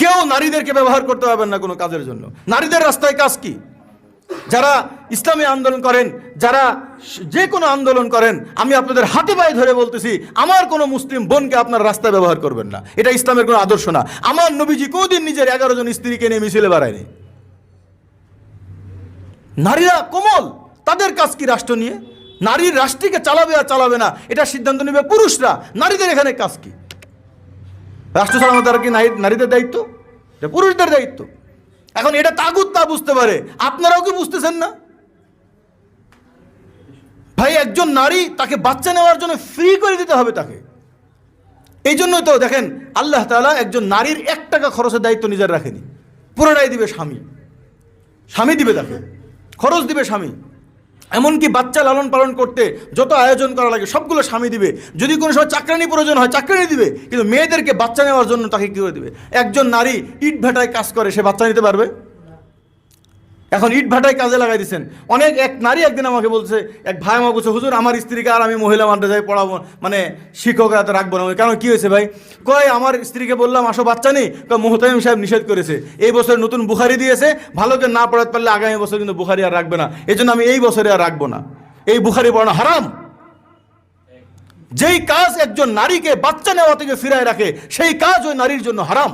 কেউ নারীদেরকে ব্যবহার করতে পারবেন না কোনো কাজের জন্য। নারীদের রাস্তায় কাজ কি? যারা ইসলামী আন্দোলন করেন, যারা যে কোনো আন্দোলন করেন, আমি আপনাদের হাতে পায়ে ধরে বলতেছি, আমার কোনো মুসলিম বোনকে আপনার রাস্তায় ব্যবহার করবেন না। এটা ইসলামের কোনো আদর্শ না। আমার নবীজি কোনদিন নিজের এগারো জন স্ত্রীকে নিয়ে মিছিলে বেড়ায়নি। নারীরা কোমল। তাদের কাজ কি রাষ্ট্র নিয়ে? নারীর রাষ্ট্রকে চালাবে আর চালাবে না, এটা সিদ্ধান্ত নেবে পুরুষরা। নারীদের এখানে কাজ কি? রাষ্ট্র চালানো কি নারী- নারীদের দায়িত্ব? এটা পুরুষদের দায়িত্ব। এখন এটা তাগুত তা বুঝতে পারে। আপনারাও কি বুঝতেছেন না? ভাই, একজন নারী তাকে বাচ্চা নেওয়ার জন্য ফ্রি করে দিতে হবে তাকে। এই জন্যই তো দেখেন, আল্লাহ তাআলা একজন নারীর এক টাকা খরচের দায়িত্ব নিজের রাখেনি। পুরোটাই দিবে স্বামী। স্বামী দিবে তাকে। খরচ দিবে স্বামী। এমনকি বাচ্চা লালন পালন করতে যত আয়োজন করা লাগে, সবগুলো স্বামী দিবে। যদি কোনো সময় চাকরানি প্রয়োজন হয়, চাকরানি দিবে। কিন্তু মেয়েদেরকে বাচ্চা নেওয়ার জন্য তাকে কী করে দিবে? একজন নারী ইট ভেটায় কাজ করে, সে বাচ্চা নিতে পারবে? এখন ইট ভাটায় কাজে লাগাই দিচ্ছেন অনেক এক নারী একদিন আমাকে বলছে, এক ভাই আমাকে বলছে, হুজুর, আমার স্ত্রীকে আর আমি মহিলা মাদ্রাসায় পড়াবো মানে শিক্ষকরা তো রাখব না। কেন, কি হয়েছে ভাই? কয়, আমার স্ত্রীকে বললাম, আসো বাচ্চা নেই কয়, মোহতামিম সাহেব নিষেধ করেছে। এই বছর নতুন বুখারি দিয়েছে ভালো করে না পড়াতে পারলে আগামী বছর কিন্তু বুখারি আর রাখবে না। এই জন্য আমি এই বছরে আর রাখব না। এই বুখারি পড়ানো হারাম। যেই কাজ একজন নারীকে বাচ্চা নেওয়া থেকে ফিরায় রাখে, সেই কাজ ওই নারীর জন্য হারাম।